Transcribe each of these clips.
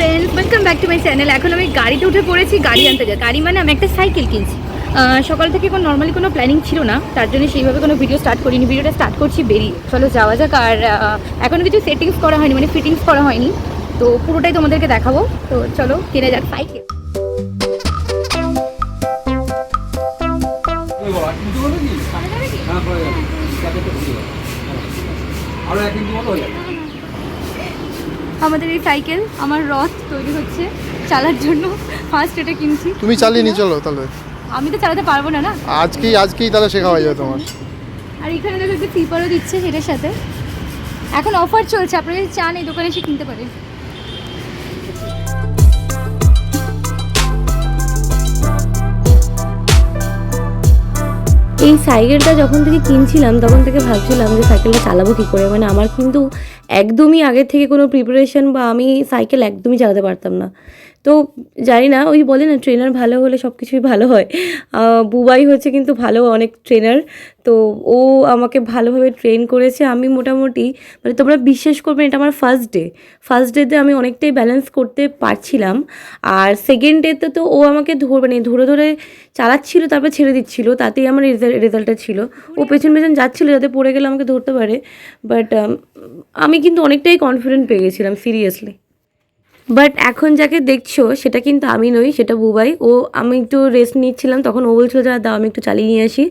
Friends welcome back to my channel এখন আমি গাড়িতে উঠে পড়েছি গাড়ি আনতে যাই। গাড়ি মানে আমি একটা সাইকেল কিনছি। সকাল থেকে কোনো নর্মালি কোনো প্ল্যানিং ছিল না তার জন্য সেইভাবে কোনো ভিডিও স্টার্ট করিনি। ভিডিওটা স্টার্ট করছি বেরিয়ে। চলো যাওয়া যাক। আর এখনও কিছু সেটিংস করা হয়নি মানে ফিটিংস করা হয়নি। তো পুরোটাই তোমাদেরকে দেখাবো। তো চলো কিনে যাক সাইকেল হ্যাঁ, আরও এক মতো হয়ে যাবে। আমাদের এই সাইকেল আমার রথ তৈরি হচ্ছে চালার জন্য। ফার্স্ট এটা কিনছি। তুমি চালিয়ে নিয়ে চলো তাহলে। আমি তো চালাতে পারব না না? আজকেই আজকেই তাহলে শেখা হয়ে যাবে তোমার। আর এখানে দেখো একটা পিপারও দিচ্ছে সেটার সাথে। এখন অফার চলছে আপনারা যদি চান এই দোকানে এসে কিনতে পারেন। এই সাইকেলটা যখন থেকে কিনছিলাম, তখন থেকে ভাবছিলাম যে সাইকেলটা চালাবো কী করে? মানে আমার কিন্তু একদমই আগের থেকে কোনো প্রিপারেশন বা আমি সাইকেল একদমই চালাতে পারতাম না। তো জানি না, ওই বলে না ট্রেনার ভালো হলে সব কিছুই ভালো হয়। বুবাই হচ্ছে কিন্তু ভালো অনেক ট্রেনার তো ও আমাকে ভালোভাবে ট্রেন করেছে। আমি মোটামুটি মানে তোমরা বিশ্বাস করবে এটা আমার ফার্স্ট ডে ফার্স্ট ডেতে আমি অনেকটাই ব্যালেন্স করতে পারছিলাম। আর সেকেন্ড ডেতে তো ও আমাকে ধর মানে ধরে ধরে চালাচ্ছিল, তারপর ছেড়ে দিচ্ছিল। তাতেই আমার রেজাল্টটা ছিল। ও পেছন পেছন যাচ্ছিল যাতে পড়ে গেলে আমাকে ধরতে পারে। বাট আমি কিন্তু অনেকটাই কনফিডেন্ট পেয়ে গেছিলাম সিরিয়াসলি বাট এখন যাকে দেখছ, সেটা কিন্তু আমি নই, সেটা বুবাই। ও, আমি একটু রেস্ট নিচ্ছিলাম, তখন ও বলছিল যে দাও, আমি একটু চালিয়ে নিয়ে আসি।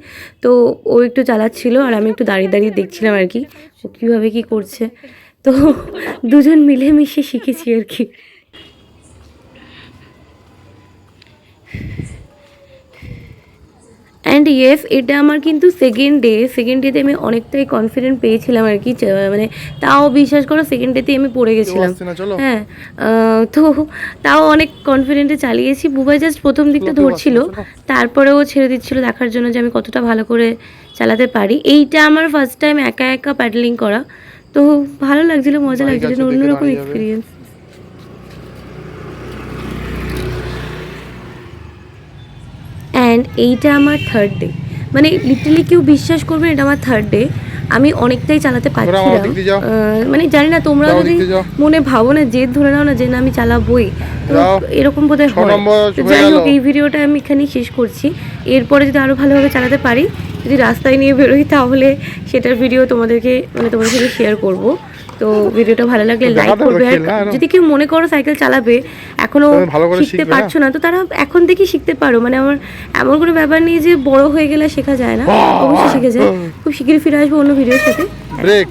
তো ও একটু চালাচ্ছিল, আর আমি একটু দাঁড়িয়ে দাঁড়িয়ে দেখছিলাম আর কি, ও কীভাবে কী করছে। তো দুজন মিলেমিশে শিখেছি আর কি। অ্যান্ড ইয়েস এটা আমার কিন্তু সেকেন্ড ডে সেকেন্ড ডেতে আমি অনেকটাই কনফিডেন্ট পেয়েছিলাম আর কি মানে তাও বিশ্বাস করো সেকেন্ড ডেতে আমি পড়ে গেছিলাম। হ্যাঁ তো তাও অনেক কনফিডেন্টে চালিয়েছি। বুবাই জাস্ট প্রথম দিকটা ধরছিল চলো। তারপরে ও ছেড়ে দিচ্ছিল দেখার জন্য যে আমি কতটা ভালো করে চালাতে পারি। এইটা আমার ফার্স্ট টাইম একা একা প্যাডেলিং করা। তো ভালো লাগছিল মজা লাগছিল আছে, অন্যরকম এক্সপিরিয়েন্স অ্যান্ড এইটা আমার থার্ড ডে মানে লিটারালি কেউ বিশ্বাস করবে এটা আমার থার্ড ডে আমি অনেকটাই চালাতে পারছিলাম। মানে জানি না তোমরা যদি। মনে ভাবো না জেদ ধরে নাও না যে না আমি চালাবই। তো এরকম হয়। তো হয়ে যাই হোক এই ভিডিওটা আমি এখানেই শেষ করছি। এরপরে যদি আরও ভালোভাবে চালাতে পারি যদি রাস্তায় নিয়ে বেরোই তাহলে সেটার ভিডিও তোমাদেরকে মানে তোমাদের সাথে শেয়ার করব। তো ভিডিওটা ভালো লাগলে লাইক করবে। আর খেলা, না? যদি কেউ মনে করো সাইকেল চালাবে এখনও শিখতে পারছ না তো তারা এখন থেকেই শিখতে পারো। মানে আমার এমন কোনো ব্যাপার নেই যে বড় হয়ে গেলে শেখা যায় না। অবশ্যই শিখে যায়। খুব শিগগিরই ফিরে আসব অন্য ভিডিওর সাথে ব্রেক